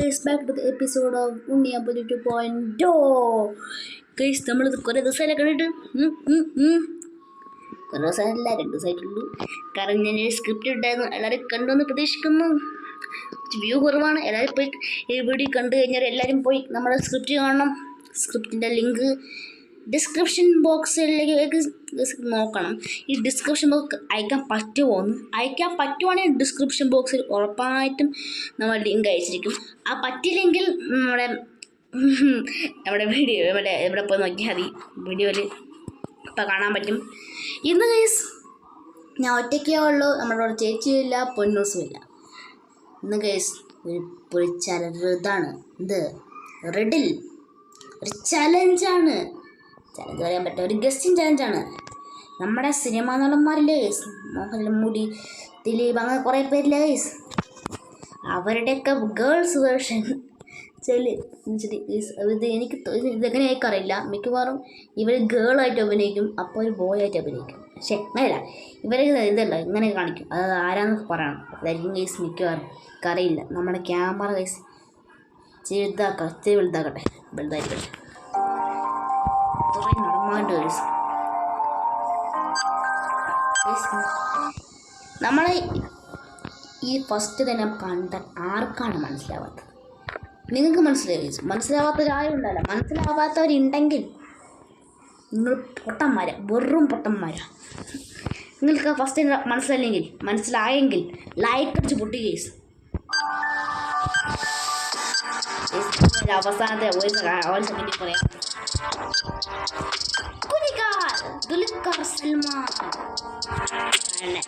Guys back to the episode of ഉണ്ണിയപ്പതി to ഓ guys നമ്മളിത് കുറേ ദിവസമല്ലേ കണ്ടിട്ട്. കുറേ ദിവസമല്ല രണ്ട് ദിവസമായിട്ടുള്ളൂ. കാരണം ഞാൻ സ്ക്രിപ്റ്റ് ഇട്ടായിരുന്നു. എല്ലാവരും കണ്ടുവെന്ന് പ്രതീക്ഷിക്കുന്നു. വ്യൂ കുറവാണ്. എല്ലാവരും പോയി ഈ വീഡിയോ കണ്ടു കഴിഞ്ഞാൽ എല്ലാവരും പോയി നമ്മുടെ സ്ക്രിപ്റ്റ് കാണണം. സ്ക്രിപ്റ്റിന്റെ ലിങ്ക് ഡിസ്ക്രിപ്ഷൻ ബോക്സിലേക്ക് നോക്കണം. ഈ ഡിസ്ക്രിപ്ഷൻ ബോക്സ് അയക്കാൻ പറ്റുമോ എന്ന്? അയക്കാൻ പറ്റുവാണെങ്കിൽ ഡിസ്ക്രിപ്ഷൻ ബോക്സിൽ ഉറപ്പായിട്ടും നമ്മൾ ലിങ്ക് അയച്ചിരിക്കും. ആ പറ്റില്ലെങ്കിൽ നമ്മുടെ നമ്മുടെ വീഡിയോ ഇവിടെ ഇവിടെ പോയി നോക്കിയാൽ മതി. വീഡിയോയിൽ ഇപ്പം കാണാൻ പറ്റും. ഇന്ന് ഗൈസ് ഞാൻ ഒറ്റയ്ക്കേ ഉള്ളൂ. നമ്മുടെ അവിടെ ചേച്ചിയില്ല പൊന്നൂസും ഇല്ല ഇന്ന് കേസ് ഒരു ഒരു ചലതാണ് ഇത് റെഡിൽ ഒരു ചലഞ്ചാണ് ചലഞ്ച് പറയാൻ പറ്റും ഒരു ഗസ്റ്റിൻ ചലഞ്ചാണ് നമ്മുടെ സിനിമാ നടന്മാരില്ലേ? ഗൈസ് മോഹൻലാൽ മുടി ദിലീപ് അങ്ങനെ കുറേ പേരില്ലേ അവരുടെയൊക്കെ ഗേൾസ് വേർഷൻ ചെൽ ഇത് എനിക്ക് ഇതെങ്ങനെ അറിയില്ല. മിക്കവാറും ഇവർ ഗേളായിട്ട് അഭിനയിക്കും അപ്പോൾ ഒരു ബോയ് ആയിട്ട് അഭിനയിക്കും. പക്ഷെ അങ്ങനെയല്ല. ഇവർ ഇതല്ല ഇങ്ങനെ കാണിക്കും. അത് ആരാന്നൊക്കെ പറയണം. അതായിരിക്കും ഗൈസ് മിക്കവാറും. എനിക്കറിയില്ല. നമ്മുടെ ക്യാമറ ഗൈസ് ചെറുതാക്കാം ഇച്ചിരി വലുതാക്കട്ടെ. വലുതായിരിക്കട്ടെ. ഇത്രയും നമ്മൾ ഈ ഫസ്റ്റ് തന്നെ കണ്ട ആർക്കാണ് മനസ്സിലാവാത്തത് നിങ്ങൾക്ക് മനസ്സിലായി മനസ്സിലാവാത്തവരാരും ഉണ്ടല്ലോ മനസ്സിലാവാത്തവരുണ്ടെങ്കിൽ നിങ്ങൾ പൊട്ടന്മാരാ വെറും പൊട്ടന്മാരാ നിങ്ങൾക്ക് ഫസ്റ്റ് മനസ്സിലല്ലെങ്കിൽ മനസ്സിലായെങ്കിൽ ലൈക്ക് അടിച്ച് പൊട്ടി കേസ് അവസാനത്തെ ഒരു പറയാം ദുൽഖർ സൽമാൻ അങ്ങനെ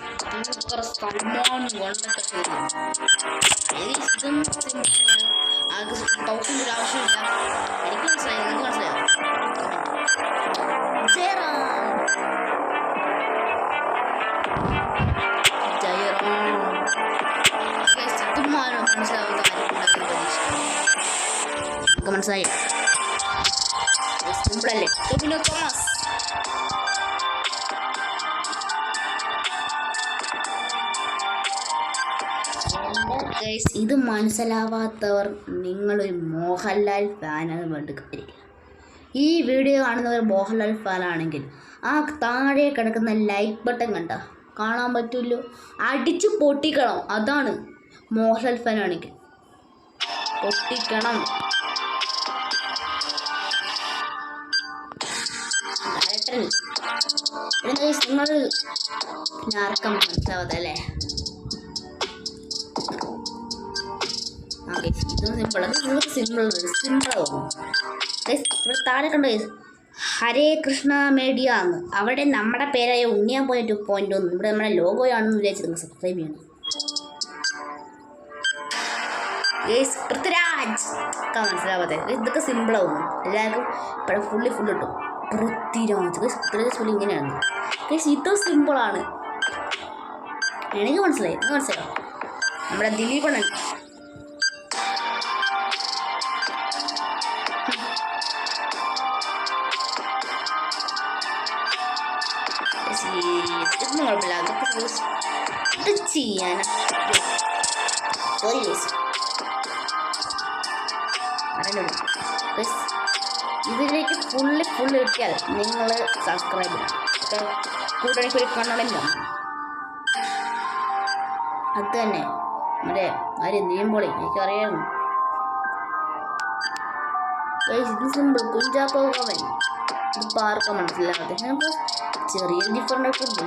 ദുൽഖർ സൽമാൻ വന്നിട്ട് ഇതും സിമ്പിളാണ് ആകെ തൗസൻഡ് ഒരു ആവശ്യമില്ല എനിക്ക് മനസ്സിലായി നിങ്ങൾക്ക് മനസ്സിലായോ ജയറാം ജയറാം Guys, ഇതും ആരും മനസ്സിലാവാത്ത കാര്യമുണ്ടെന്ന് പ്രതീക്ഷിക്കുന്നു നിങ്ങൾക്ക് മനസ്സിലായി സിമ്പിളല്ലേ ഗൈസ് ഇത് മനസ്സിലാവാത്തവർ നിങ്ങളൊരു മോഹൻലാൽ ഫാനാണ് വേണ്ടി കാര്യം ഈ വീഡിയോ കാണുന്നവർ മോഹൻലാൽ ഫാനാണെങ്കിൽ ആ താഴെ കിടക്കുന്ന ലൈക്ക് ബട്ടൺ കണ്ട? കാണാൻ പറ്റുമല്ലോ അടിച്ചു പൊട്ടിക്കണം. അതാണ് മോഹൻലാൽ ഫാനാണെങ്കിൽ പൊട്ടിക്കണം. നിങ്ങൾ ആർക്കും മനസ്സിലാവതല്ലേ ആ ഇത് അത് നിങ്ങൾക്ക് സിമ്പിൾ തോന്നും ഇവിടെ താഴെ കണ്ടോ? ഹരേ കൃഷ്ണ മീഡിയ എന്ന്. അവിടെ നമ്മുടെ പേരായ ഉണ്ണിയാൻ പോയ ടു പോയിന്റ് ഒന്ന്. ഇവിടെ നമ്മുടെ ലോഗോയാണെന്ന് വിചാരിച്ച് നിങ്ങൾ സബ്സ്ക്രൈബ് ചെയ്യണം. പൃഥ്വിരാജ്. മനസ്സിലാവാതെ. ഇതൊക്കെ സിമ്പിളാവും എല്ലാവർക്കും ഇപ്പോഴും ഫുള്ളി ഫുൾ കിട്ടും പൃഥ്വിരാജ്. പൃഥ്വിരാജ് ഫുള്ളി ഇങ്ങനെയാണ്. ഗേസ് ഇത് സിമ്പിളാണ് എനിക്ക് മനസ്സിലായി. മനസ്സിലായോ. നമ്മുടെ ദിലീപണൻ സോറി ഗേസ് അറിയുള്ളൂ Guys, ഇതിലേക്ക് ഫുള്ളി ഫുള്ള് കിട്ടിയാൽ നിങ്ങൾ സബ്സ്ക്രൈബ് ചെയ്യണം. കൂടെ ഒരു അത് തന്നെ. മറ്റേ ആര് നീമ്പോളി എനിക്കറിയാമോ Guys, ഇത് സിമ്പിൾ കുഞ്ചാക്കോ കവൻ ഇതിപ്പോൾ ആർക്കും മനസ്സിലാവാതെ നമുക്ക് ചെറിയ ഡിഫറന്റ് ഒക്കെ ഉണ്ട്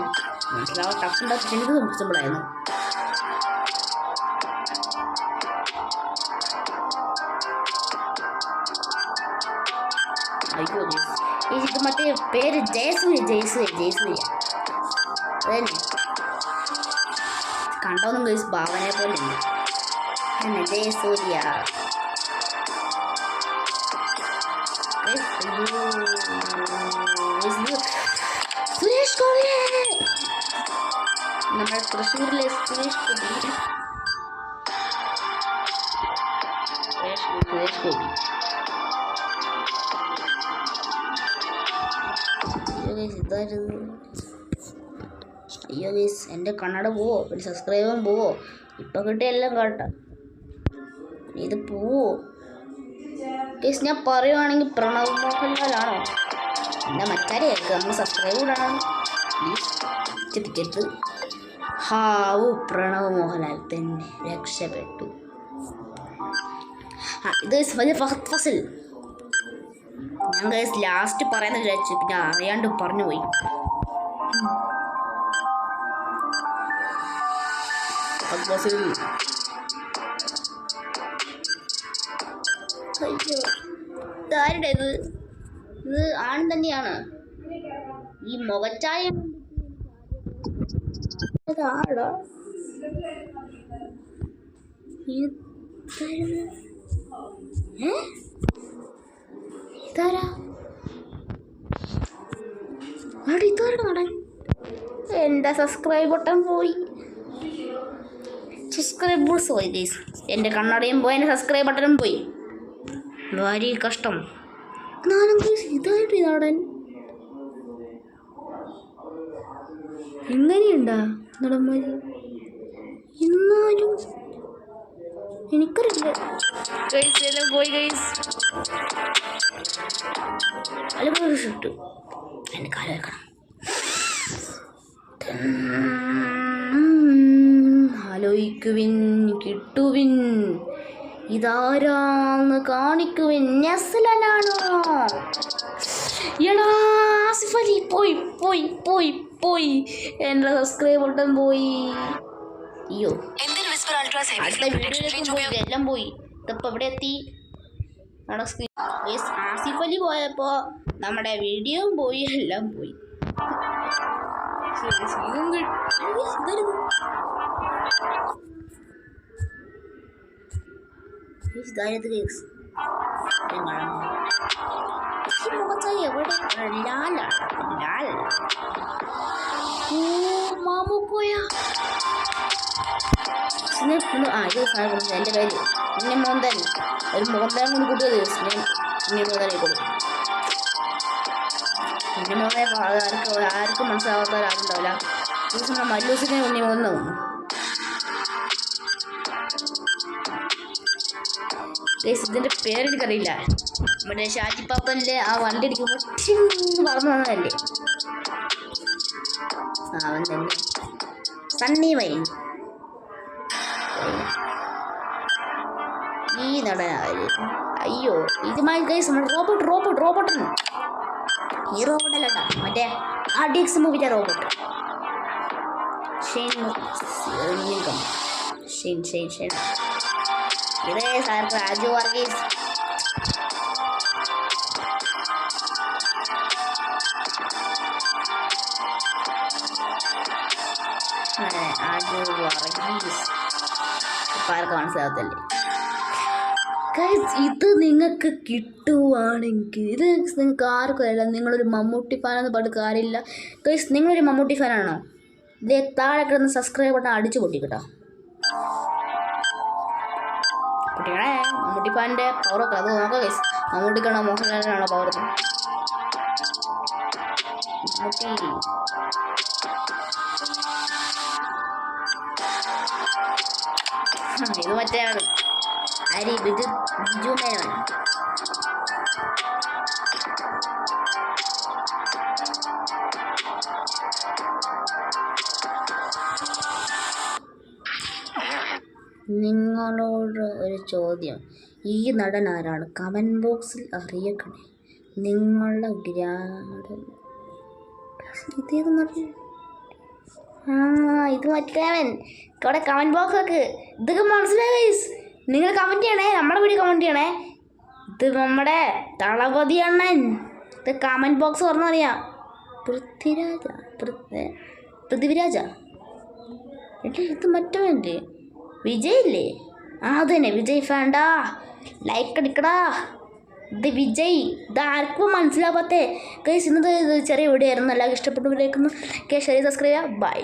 മനസ്സിലാവാൻ ടഫ് ഉണ്ടാക്കി എനിക്ക് സിമ്പിളായിരുന്നു ഇത് മറ്റേ പേര് ജയസൂര്യ ജയസൂര്യ ജയസൂര്യ അതന്നെ കണ്ടോന്നും ഗൈസ് ഭാവനെ പോലെ തന്നെ ജയസൂര്യ. ഇത് സുരേഷ് ഗോപി നമ്മുടെ തൃശ്ശൂരിലെ സുരേഷ് ഗോപി സുരേഷ് ഗോപി സുരേഷ് ഗോപി ഇതായിരുന്നു എന്റെ കണ്ണട പോവോ പിന്നെ സബ്സ്ക്രൈബും പോവോ ഇപ്പം കിട്ടിയ എല്ലാം കേട്ടോ ഇത് പോവോ ഗൈസ് ഞാൻ പറയുവാണെങ്കിൽ പ്രണവ് മോഹൻലാലാണോ? എന്താ മറ്റാരെ നമ്മൾ സബ്സ്ക്രൈബ് കൂടണം പ്ലീസ് തെറ്റിക്കരുത് ഹാവു പ്രണവ് മോഹൻലാൽ തന്നെ രക്ഷപ്പെട്ടു. ഇത് ഫഹദ് ഫസിൽ. ഞാൻ ഗൈസ് ലാസ്റ്റ് പറയാന്ന് വിചാരിച്ചു പിന്നെ അറിയാണ്ട് പറഞ്ഞു പോയി. ഫഹദ് ഇതാരുടെ ഇത് ഇത് ആൺ തന്നെയാണ്. ഈ മുഖച്ചായ ഇതാടാ ഇതാരാ? അവിടെ ഇതാരുടെ നടൻ? എന്റെ സബ്സ്ക്രൈബ് ബട്ടൺ പോയി. സബ്സ്ക്രൈബ് പോയി ഗൈസ് എന്റെ കണ്ണടയും പോയി എന്റെ സബ്സ്ക്രൈബ് ബട്ടണും പോയി. വളരെ കഷ്ടം. ഇതായിട്ട് നടൻ എങ്ങനെയുണ്ടാ നടന്മാര്? എന്നാലും എനിക്കറിയില്ല. ഗൈസ് എല്ലാം പോയി ഗൈസ് അല്ല ഷൂട്ട് എന്റെ കാലം വെക്കണം ആലോചിക്കുവിൻ കിട്ടുവിൻ. ഇതാരാന്ന് കാണിക്കുവിൻ നെസ്ലനാണോ എടാ ആസിഫ് അലി പോയി പോയി പോയി പോയി. എന്റെ സബ്സ്ക്രൈബ് ബട്ടൺ പോയി. അയ്യോ. അടുത്ത വീഡിയോയിലേക്കും പോയി എല്ലാം പോയി. ഇതിപ്പോൾ എവിടെ എത്തി? ആസിഫ് അലി പോയപ്പോൾ നമ്മുടെ വീഡിയോയും പോയി എല്ലാം പോയി. ശരി, കാണാൻ ഈ മുഖച്ചായ എവിടെ? ലാലാണ് ലാൽ ഓ മാമു പോയാ. സ്നേ ഒന്ന് ആ ഇത് സാധനം എന്റെ ഒരു കൂട്ടിയത് ഉണ്ണി മോന്തനെ കൊടുക്കും ഉണ്ണി മോനെ ആർക്കും ആർക്കും മനസ്സിലാവാത്തവരാരുണ്ടാവില്ല ഈ സമയം മല്ലൂസിനെ ഉണ്ണി മോന്തൻ ഇതിന്റെ പേരെനിക്കറിയില്ല. മറ്റേ ഷാജി പാപ്പന്റെ ആ വണ്ടി അടിക്കുമ്പോൾ പറന്നു വന്നതല്ലേ? അവൻ തന്നെ. സണ്ണി വൈൻ ഈ നടനാര് അയ്യോ ഇതുമായി ഗൈസ് നമ്മുടെ റോബോട്ട് റോബോട്ട് റോബോട്ടൻ ഈ റോബോട്ട് അല്ല കേട്ടോ മറ്റേ ആ ഡിക്സ് മൂവിന്റെ robot Shane Shane Shane Shane. ഇതേ സാർ രാജു വർഗീസ് Guys, ഇത് നിങ്ങൾക്ക് കിട്ടുവാണെങ്കിൽ ഇത് നിങ്ങൾക്ക് ആർക്കും അല്ല നിങ്ങളൊരു മമ്മൂട്ടി ഫാനെന്ന് പറഞ്ഞിട്ട് കാര്യമില്ല. ഗൈസ് നിങ്ങളൊരു മമ്മൂട്ടി ഫാനാണോ ഇതേ താഴെ കിടന്ന് സബ്സ്ക്രൈബ് ബട്ടൺ അടിച്ചു പൊട്ടി കേട്ടോ കുട്ടികളെ മമ്മൂട്ടി ഫാനിന്റെ പവറൊക്കെ അത് നോക്കാം ഗൈസ് മമ്മൂട്ടിക്കാണോ മോഹൻലാലിനാണോ പവർ ഇത് മറ്റേ ആണ്. ആര്? ബിജു ബിജു മേനോൻ നിങ്ങളോട് ഒരു ചോദ്യം. ഈ നടൻ ആരാണ് കമന്റ് ബോക്സിൽ അറിയിക്കണേ. നിങ്ങളുടെ ഗ്രാഡ് ഇതേത് ആ ഇത് മറ്റേവൻ. ഇവിടെ കമന്റ് ബോക്സ് ഒക്കെ ഇതൊക്കെ മനസ്സിലായി. നിങ്ങൾ കമന്റ് ചെയ്യണേ. നമ്മുടെ വീഡിയോ കമന്റ് ചെയ്യണേ. ഇത് നമ്മുടെ തളപതി അണ്ണൻ. ഇത് കമന്റ് ബോക്സ് പറഞ്ഞറിയാം പൃഥ്വിരാജ. പൃഥ്വി പൃഥ്വിരാജ. ഇത് മറ്റവന്റെ വിജയ് ഇല്ലേ? ആ അത് തന്നെ വിജയ് ഫാൻഡാ. ലൈക്ക് അടിക്കടാ ഇത് വിജയ്. ഇത് ആർക്കും മനസ്സിലാവാത്തേ. കേസ് ഇന്നത് ചെറിയ വീഡിയോ ആയിരുന്നു. എല്ലാവർക്കും ഇഷ്ടപ്പെട്ടു വിളിക്കുന്നു കേസ് സബ്സ്ക്രൈബ് ചെയ്യാം. ബൈ